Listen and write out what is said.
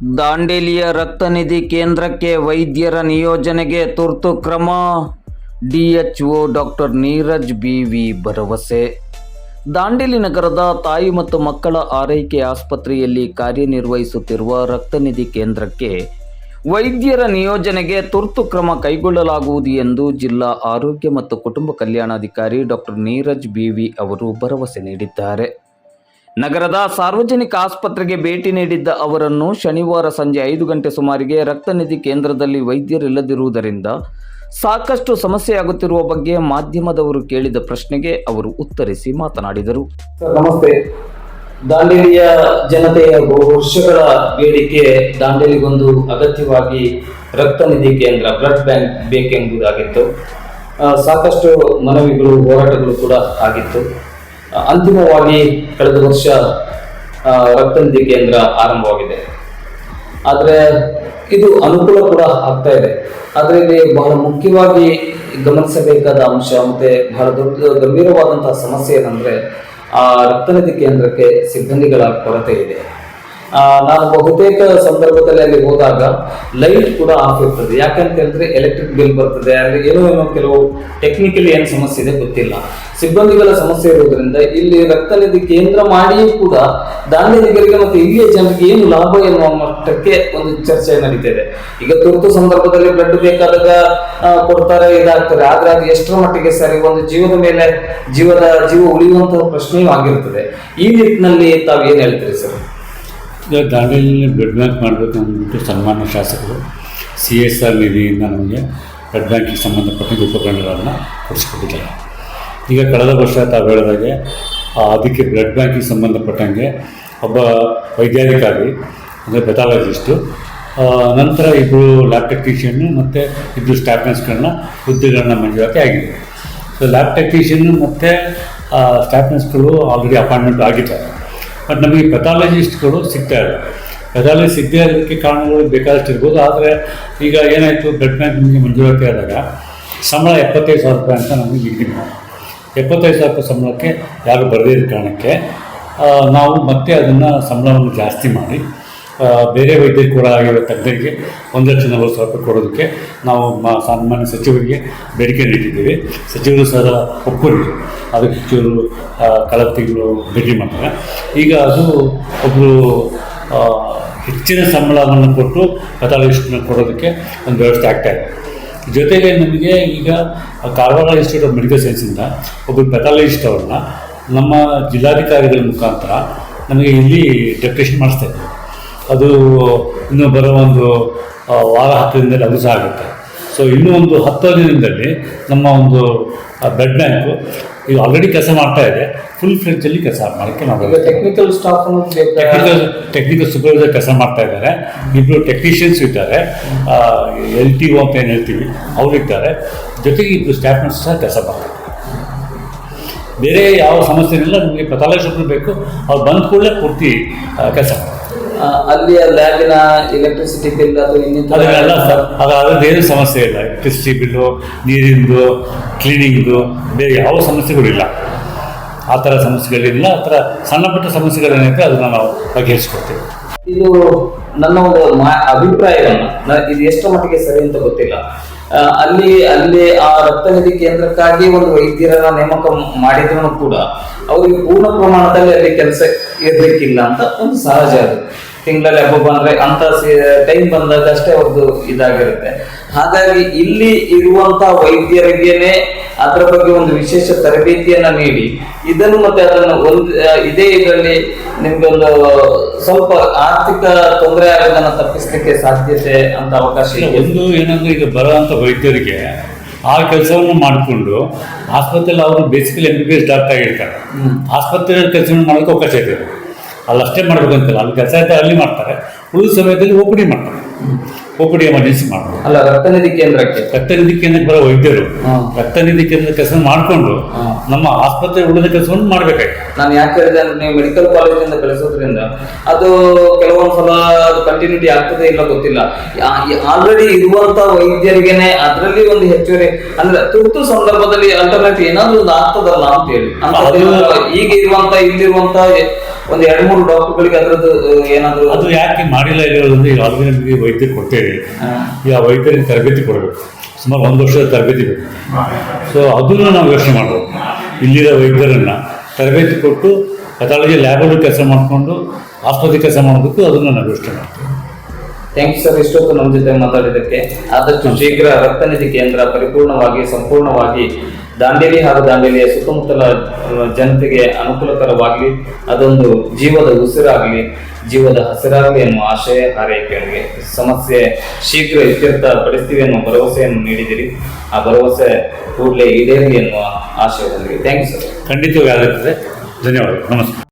ದಾಂಡೇಲಿಯ ರಕ್ತನಿಧಿ ಕೇಂದ್ರಕ್ಕೆ ವೈದ್ಯರ ನಿಯೋಜನೆಗೆ ತುರ್ತು ಕ್ರಮ. ಡಿಎಚ್ಒ ಡಾಕ್ಟರ್ ನೀರಜ್ ಬಿವಿ ಭರವಸೆ. ದಾಂಡೇಲಿ ನಗರದ ತಾಯಿ ಮತ್ತು ಮಕ್ಕಳ ಆರೈಕೆ ಆಸ್ಪತ್ರೆಯಲ್ಲಿ ಕಾರ್ಯನಿರ್ವಹಿಸುತ್ತಿರುವ ರಕ್ತನಿಧಿ ಕೇಂದ್ರಕ್ಕೆ ವೈದ್ಯರ ನಿಯೋಜನೆಗೆ ತುರ್ತು ಕ್ರಮ ಕೈಗೊಳ್ಳಲಾಗುವುದು ಎಂದು ಜಿಲ್ಲಾ ಆರೋಗ್ಯ ಮತ್ತು ಕುಟುಂಬ ಕಲ್ಯಾಣಾಧಿಕಾರಿ ಡಾಕ್ಟರ್ ನೀರಜ್ ಬಿವಿ ಅವರು ಭರವಸೆ ನೀಡಿದ್ದಾರೆ. ನಗರದ ಸಾರ್ವಜನಿಕ ಆಸ್ಪತ್ರೆಗೆ ಭೇಟಿ ನೀಡಿದ್ದ ಅವರನ್ನು ಶನಿವಾರ ಸಂಜೆ ಐದು ಗಂಟೆ ಸುಮಾರಿಗೆ ರಕ್ತನಿಧಿ ಕೇಂದ್ರದಲ್ಲಿ ವೈದ್ಯರಿಲ್ಲದಿರುವುದರಿಂದ ಸಾಕಷ್ಟು ಸಮಸ್ಯೆಯಾಗುತ್ತಿರುವ ಬಗ್ಗೆ ಮಾಧ್ಯಮದವರು ಕೇಳಿದ ಪ್ರಶ್ನೆಗೆ ಅವರು ಉತ್ತರಿಸಿ ಮಾತನಾಡಿದರು. ನಮಸ್ತೆ. ದಾಂಡೇಲಿಯ ಜನತೆಯ ವರ್ಷಗಳ ಬೇಡಿಕೆ ದಾಂಡೇಲಿಗೊಂದು ಅಗತ್ಯವಾಗಿ ರಕ್ತನಿಧಿ ಕೇಂದ್ರ, ಬ್ಲಡ್ ಬ್ಯಾಂಕ್ ಬೇಕೆಂಬುದಾಗಿತ್ತು. ಸಾಕಷ್ಟು ಮನವಿಗಳು, ಹೋರಾಟಗಳು ಕೂಡ ಆಗಿತ್ತು. ಅಂತಿಮವಾಗಿ ಕಳೆದ ವರ್ಷ ರಕ್ತನಿಧಿ ಕೇಂದ್ರ ಆರಂಭವಾಗಿದೆ. ಆದರೆ ಇದು ಅನುಕೂಲ ಕೂಡ ಆಗ್ತಾ ಇದೆ. ಆದರೆ ಇಲ್ಲಿ ಬಹಳ ಮುಖ್ಯವಾಗಿ ಗಮನಿಸಬೇಕಾದ ಅಂಶ ಮತ್ತೆ ಬಹಳ ದೊಡ್ಡ, ಗಂಭೀರವಾದಂತಹ ಸಮಸ್ಯೆ ಏನಂದ್ರೆ, ಆ ರಕ್ತನಿಧಿ ಕೇಂದ್ರಕ್ಕೆ ಸಿಬ್ಬಂದಿಗಳ ಕೊರತೆ ಇದೆ. ನಾನು ಬಹುತೇಕ ಸಂದರ್ಭದಲ್ಲಿ ಅಲ್ಲಿ ಹೋದಾಗ ಲೈಟ್ ಕೂಡ ಆಫ್ ಇರ್ತದೆ. ಯಾಕಂತ ಹೇಳಿದ್ರೆ ಎಲೆಕ್ಟ್ರಿಕ್ ಬಿಲ್ ಬರ್ತದೆ. ಅಂದ್ರೆ ಏನೋ ಏನೋ ಕೆಲವು ಟೆಕ್ನಿಕಲಿ ಏನು ಸಮಸ್ಯೆ ಇದೆ ಗೊತ್ತಿಲ್ಲ. ಸಿಬ್ಬಂದಿಗಳ ಸಮಸ್ಯೆ ಇರುವುದರಿಂದ ಇಲ್ಲಿ ರಕ್ತನಿಧಿ ಕೇಂದ್ರ ಮಾಡಿಯೂ ಕೂಡ ದಾಂಡೇಲಿಗರಿಗೆ ಮತ್ತು ಇಲ್ಲಿಯ ಜನರಿಗೆ ಏನು ಲಾಭ ಎನ್ನುವ ಮಟ್ಟಕ್ಕೆ ಒಂದು ಚರ್ಚೆ ನಡೀತಿದೆ ಈಗ ತುರ್ತು ಸಂದರ್ಭದಲ್ಲಿ ಬ್ಲಡ್ ಬೇಕಾದಾಗ ಕೊಡ್ತಾರೆ ಇದಾಗ್ತಾರೆ ಆದ್ರೆ ಅದು ಎಷ್ಟರ ಮಟ್ಟಿಗೆ ಸರಿ? ಒಂದು ಜೀವದ ಮೇಲೆ, ಜೀವದ, ಜೀವ ಉಳಿಯುವಂತಹ ಪ್ರಶ್ನೆಯೂ ಆಗಿರ್ತದೆ. ಈ ನಿಟ್ಟಿನಲ್ಲಿ ತಾವು ಏನ್ ಹೇಳ್ತೀರಿ ಸರ್? ದಾಂಡೇಲಿಯಲ್ಲಿ ಬ್ಲಡ್ ಬ್ಯಾಂಕ್ ಮಾಡಬೇಕು ಅಂದ್ಬಿಟ್ಟು ಸನ್ಮಾನ್ಯ ಶಾಸಕರು ಸಿ ಎಸ್ ಆರ್ ನಿಧಿಯಿಂದ ನಮಗೆ ಬ್ಲಡ್ ಬ್ಯಾಂಕಿಗೆ ಸಂಬಂಧಪಟ್ಟ ಉಪಕರಣಗಳನ್ನು ಕೊಡಿಸ್ಕೊಟ್ಟಿದ್ದಾರೆ. ಈಗ ಕಳೆದ ವರ್ಷ ತಾವು ಹೇಳಿದಾಗೆ ಅದಕ್ಕೆ ಬ್ಲಡ್ ಬ್ಯಾಂಕಿಗೆ ಸಂಬಂಧಪಟ್ಟಂಗೆ ಒಬ್ಬ ವೈದ್ಯಾಧಿಕಾರಿ, ಅಂದರೆ ಪೆಥಾಲಜಿಸ್ಟು ನಂತರ ಇಬ್ಬರು ಲ್ಯಾಬ್ ಟೆಕ್ನಿಷಿಯನ್ನು ಮತ್ತು ಇಬ್ಬರು ಸ್ಟಾಫ್ ನರ್ಸ್ಗಳನ್ನ ಹುದ್ದೆಗಳನ್ನ ಮಂಜೂರಾತಿ ಆಗಿದೆ ಸೊ ಲ್ಯಾಬ್ ಟೆಕ್ನಿಷಿಯನ್ನು ಮತ್ತು ಸ್ಟಾಫ್ ನರ್ಸ್ಗಳು ಆಲ್ರೆಡಿ ಅಪಾಯಿಂಟ್ಮೆಂಟ್ ಆಗಿದ್ದಾರೆ. ಬಟ್ ನಮಗೆ ಪೆಥಾಲಜಿಸ್ಟ್ಗಳು ಸಿಗ್ತಾ ಇಲ್ಲ. ಪೆಥಾಲಜಿ ಸಿಗದೇ ಇರೋದಕ್ಕೆ ಕಾರಣಗಳು ಬೇಕಾದಷ್ಟು ಇರ್ಬೋದು ಆದರೆ ಈಗ ಏನಾಯಿತು ಬ್ಲಡ್ ಬ್ಯಾಂಕ್ ನಿಮಗೆ ಮಂಜೂರಾತಿ ಆದಾಗ ಸಂಬಳ ಎಪ್ಪತ್ತೈದು ಸಾವಿರ ರೂಪಾಯಿ ಅಂತ ನಮಗೆ ನಿಗದಿ ಎಪ್ಪತ್ತೈದು ಸಾವಿರ ರೂಪಾಯಿ ಸಂಬಳಕ್ಕೆ ಯಾರು ಬರದೇ ಇರೋ ಕಾರಣಕ್ಕೆ ನಾವು ಮತ್ತೆ ಅದನ್ನು ಸಂಬಳವನ್ನು ಜಾಸ್ತಿ ಮಾಡಿ ಬೇರೆ ವೈದ್ಯರು ಕೂಡ ಆಗಿರೋ ತಜ್ಞರಿಗೆ ಒಂದು ಲಕ್ಷ ನಲವತ್ತು ಸಾವಿರ ರೂಪಾಯಿ ಕೊಡೋದಕ್ಕೆ ನಾವು ಮ, ಸಾಮಾನ್ಯ ಸಚಿವರಿಗೆ ಬೇಡಿಕೆ ನೀಡಿದ್ದೀವಿ. ಸಚಿವರು ಸಹ ಒಪ್ಪಿದ್ರು ಅದಕ್ಕೆ ಸಚಿವರು ಕಳೆದ ತಿಂಗಳು ಭೇಟಿ ಮಾಡ್ತಾರೆ ಈಗ ಅದು ಒಬ್ಬರು ಹೆಚ್ಚಿನ ಸಂಬಳವನ್ನು ಕೊಟ್ಟು ಪೆಥಾಲಜಿಸ್ಟ್ನ ಕೊಡೋದಕ್ಕೆ ಒಂದು ವ್ಯವಸ್ಥೆ ಆಗ್ತಾ ಇದೆ. ಜೊತೆಗೆ ನಮಗೆ ಈಗ ಕಾರವಾರ ಇನ್ಸ್ಟಿಟ್ಯೂಟ್ ಆಫ್ ಮೆಡಿಕಲ್ ಸೈನ್ಸಿಂದ ಒಬ್ಬರು ಪೆಥಾಲಜಿಸ್ಟ್ ಅವ್ರನ್ನ ನಮ್ಮ ಜಿಲ್ಲಾಧಿಕಾರಿಗಳ ಮುಖಾಂತರ ನಮಗೆ ಇಲ್ಲಿ ಡೆಪ್ಯುಟೇಷನ್ ಮಾಡಿಸ್ತಾ ಇದ್ದಾರೆ. ಅದು ಇನ್ನು ಬರೋ ಒಂದು ವಾರ ಹತ್ತು ದಿನದಲ್ಲಿ ಅದು ಸಹ ಆಗುತ್ತೆ. ಸೊ ಇನ್ನೂ ಒಂದು ಹತ್ತು ದಿನದಲ್ಲಿ ನಮ್ಮ ಒಂದು ಬ್ಲಡ್ ಬ್ಯಾಂಕು ಈಗ ಆಲ್ರೆಡಿ ಕೆಲಸ ಮಾಡ್ತಾ ಇದೆ. ಫುಲ್ ಫ್ಲೆಜ್ಜಲ್ಲಿ ಕೆಲಸ ಮಾಡೋಕ್ಕೆ ನಾವು technical staff technical technical supervisor ಕೆಲಸ ಮಾಡ್ತಾ ಇದ್ದಾರೆ. ಇಬ್ಬರು ಟೆಕ್ನಿಷಿಯನ್ಸ್ ಇದ್ದಾರೆ. ಎಲ್ ಟಿ ಒ ಅಂತ ಏನು ಹೇಳ್ತೀವಿ ಅವರು ಇದ್ದಾರೆ ಜೊತೆಗೆ ಇಬ್ಬರು ಸ್ಟಾಫ್ ನರ್ಸ್ ಸಹ ಕೆಲಸ ಮಾಡ್ತಾರೆ ಬೇರೆ ಯಾವ ಸಮಸ್ಯೆ ಇಲ್ಲ ನಮಗೆ ಪೆಥಾಲಜಿಸ್ಟ್ ಬೇಕು. ಅವ್ರು ಬಂದ ಕೂಡಲೇ ಪೂರ್ತಿ ಕೆಲಸ ಮಾಡ್ತಾರೆ. ಅಲ್ಲಿಯ ಲ್ಯಾಬಿನ ಎಲೆಕ್ಟ್ರಿಸಿಟಿ ಬಿಲ್ ಅದು ಇನ್ನಿತರ ಏನು ಸಮಸ್ಯೆ ಇಲ್ಲ. ಎಲೆಕ್ಟ್ರಿಸಿಟಿ ಬಿಲ್ಲು ನೀರಿಂದು ಕ್ಲೀನಿಂಗ್ದು ಬೇರೆ ಯಾವ ಸಮಸ್ಯೆಗಳಿಲ್ಲ ಆ ಥರ ಸಮಸ್ಯೆಗಳಿಲ್ಲ ಆ ಥರ ಸಣ್ಣ ಪುಟ್ಟ ಸಮಸ್ಯೆಗಳೇನೈತೆ ಅದನ್ನು ನಾವು ಬಗೆಹರಿಸ್ಕೊಡ್ತೀವಿ. ಇದು ನನ್ನ ಒಂದು ಅಭಿಪ್ರಾಯವನ್ನು. ಇದು ಎಷ್ಟು ಮಟ್ಟಿಗೆ ಸರಿ ಅಂತ ಗೊತ್ತಿಲ್ಲ. ಅಲ್ಲಿ ಅಲ್ಲಿ ಆ ರಕ್ತನಿಧಿ ಕೇಂದ್ರಕ್ಕಾಗಿ ಒಂದು ವೈದ್ಯರನ್ನ ನೇಮಕ ಮಾಡಿದ್ರು ಕೂಡ, ಅವರಿಗೆ ಪೂರ್ಣ ಪ್ರಮಾಣದಲ್ಲಿ ಅಲ್ಲಿ ಕೆಲಸ ಇರ್ಲಿಕ್ಕಿಲ್ಲ ಅಂತ ಒಂದು ಸಹಜ ಅದು. ತಿಂಗಳಲ್ಲಿ ಹಬ್ಬ ಬಂದ್ರೆ ಅಂತ ಟೈಮ್ ಬಂದಾಗ ಅಷ್ಟೇ ಅವ್ರದ್ದು ಇದಾಗಿರುತ್ತೆ. ಹಾಗಾಗಿ ಇಲ್ಲಿ ಇರುವಂತ ವೈದ್ಯರಿಗೇನೆ ಅದರ ಬಗ್ಗೆ ಒಂದು ವಿಶೇಷ ತರಬೇತಿಯನ್ನ ನೀಡಿ. ಇದನ್ನು ಮತ್ತೆ ಅದನ್ನು ಒಂದು ಇದೇ ಇದರಲ್ಲಿ ನಿಮ್ಗೆ ಒಂದು ಸ್ವಲ್ಪ ಆರ್ಥಿಕ ತೊಂದರೆ ಆಗೋದನ್ನ ತಪ್ಪಿಸ್ಲಿಕ್ಕೆ ಸಾಧ್ಯತೆ ಅಂತ ಅವಕಾಶ ಒಂದು ಏನಂದ್ರೆ ಈಗ ಬರುವಂತ ವೈದ್ಯರಿಗೆ ಆ ಕೆಲಸವನ್ನು ಮಾಡಿಕೊಂಡು ಆಸ್ಪತ್ರೆಯಲ್ಲಿ ಅವರು basically M B B S doctor ಆಗಿರ್ತಾರೆ ಆಸ್ಪತ್ರೆಯಲ್ಲಿ ಕೆಲಸವನ್ನು ಮಾಡೋಕೆ ಅವಕಾಶ ಇದೆ. ಅಲ್ಲಿ ಅಷ್ಟೇ ಮಾಡ್ಬೇಕಂತಿಲ್ಲ ಅಲ್ಲಿ ಕೆಲಸ ಆಯ್ತಾ ಅಲ್ಲಿ ಮಾಡ್ತಾರೆ. ಉಳಿದ ಸಮಯದಲ್ಲಿ ಒ ಪಿ ಡಿ ಮಾಡ್ತಾರೆ. ಒ ಪಿ ಡಿ ಎಮರ್ಜೆನ್ಸಿ ಮಾಡ್ತಾರೆ ಅಲ್ಲ ರಕ್ತನಿಧಿ ಕೇಂದ್ರಕ್ಕೆ? ರಕ್ತನಿಧಿ ಕೇಂದ್ರಕ್ಕೆ ಬರೋ ವೈದ್ಯರು. ರಕ್ತನಿಧಿ ಕೇಂದ್ರ ಕೆಲಸ ಮಾಡಿಕೊಂಡು ನಮ್ಮ ಆಸ್ಪತ್ರೆ ಉಳಿದ ಕೆಲಸವನ್ನು ಮಾಡಬೇಕಾಯ್ತು. ನಾನು ಯಾಕೆ ಹೇಳಿದೆ ಅಂದ್ರೆ ನೀವು ಮೆಡಿಕಲ್ ಕಾಲೇಜಿಂದ ಕಳಿಸೋದ್ರಿಂದ ಅದು ಕೆಲವೊಂದು ಸಲ ಅದು ಕಂಟಿನ್ಯೂಟಿ ಆಗ್ತದೆ ಇಲ್ಲ ಗೊತ್ತಿಲ್ಲ. ಆಲ್ರೆಡಿ ಇರುವಂತ ವೈದ್ಯರಿಗೆನೆ ಅದರಲ್ಲಿ ಒಂದು ಹೆಚ್ಚುವರಿ ಅಂದ್ರೆ ತುರ್ತು ಸಂದರ್ಭದಲ್ಲಿ ಅಲ್ಟರ್ನೇಟಿವ್ ಏನಾದ್ರೂ ಒಂದು ಆಗ್ತದಲ್ಲ ಅಂತ ಹೇಳಿ. ಈಗ ಇರುವಂತ ಇಲ್ಲಿರುವಂತ ಒಂದು ಎರಡು ಮೂರು ಡಾಕ್ಟರ್ಗಳಿಗೆ ಅದರದ್ದು ಏನಾದರೂ ಅದು ಯಾಕೆ ಮಾಡಿಲ್ಲ ಇರೋದ್ರಿಂದ ಈಗ ಆಲ್ರೆಡಿ ನಮಗೆ ವೈದ್ಯರು ಕೊಡ್ತೇವೆ. ಈಗ ಆ ವೈದ್ಯರಿಗೆ ತರಬೇತಿ ಕೊಡಬೇಕು. ಸುಮಾರು ಒಂದು ವರ್ಷದ ತರಬೇತಿ ಬೇಕು. ಸೊ ಅದನ್ನು ನಾವು ಯೋಚನೆ ಮಾಡಬೇಕು. ಇಲ್ಲಿರೋ ವೈದ್ಯರನ್ನು ತರಬೇತಿ ಕೊಟ್ಟು ಪಥಾಲಜಿ ಲ್ಯಾಬಲ್ಲಿ ಕೆಲಸ ಮಾಡಿಕೊಂಡು ಆಸ್ಪತ್ರೆ ಕೆಲಸ ಮಾಡಬೇಕು ಅದನ್ನು ನಾವು ಯೋಚನೆ ಮಾಡ್ತೀವಿ. ಥ್ಯಾಂಕ್ ಯು ಸರ್ ಇಷ್ಟೊತ್ತು ನಮ್ಮ ಜೊತೆ ಮಾತಾಡಿದ್ದಕ್ಕೆ ಆದಷ್ಟು ಶೀಘ್ರ ರಕ್ತನಿಧಿ ಕೇಂದ್ರ ಪರಿಪೂರ್ಣವಾಗಿ ಸಂಪೂರ್ಣವಾಗಿ ದಾಂಡೇಲಿ ಹಾಗೂ ದಾಂಡೇಲಿಯ ಸುತ್ತಮುತ್ತಲ ಜನತೆಗೆ ಅನುಕೂಲಕರವಾಗಲಿ, ಅದೊಂದು ಜೀವದ ಉಸಿರಾಗಲಿ, ಜೀವದ ಹಸಿರಾಗಲಿ ಎನ್ನುವ ಆಶಯ ಹಾರೈಕೆಯೊಂದಿಗೆ ಸಮಸ್ಯೆ ಶೀಘ್ರ ಇತ್ಯರ್ಥ ಪಡಿಸ್ತೀವಿ ಎನ್ನುವ ಭರವಸೆಯನ್ನು ನೀಡಿದಿರಿ. ಆ ಭರವಸೆ ಕೂಡಲೇ ಈಡೇರಲಿ ಎನ್ನುವ ಆಶಯದೊಂದಿಗೆ ಥ್ಯಾಂಕ್ ಯು ಸರ್ ಖಂಡಿತವಾಗಿ ಆಗುತ್ತದೆ. ಧನ್ಯವಾದ ನಮಸ್ಕಾರ.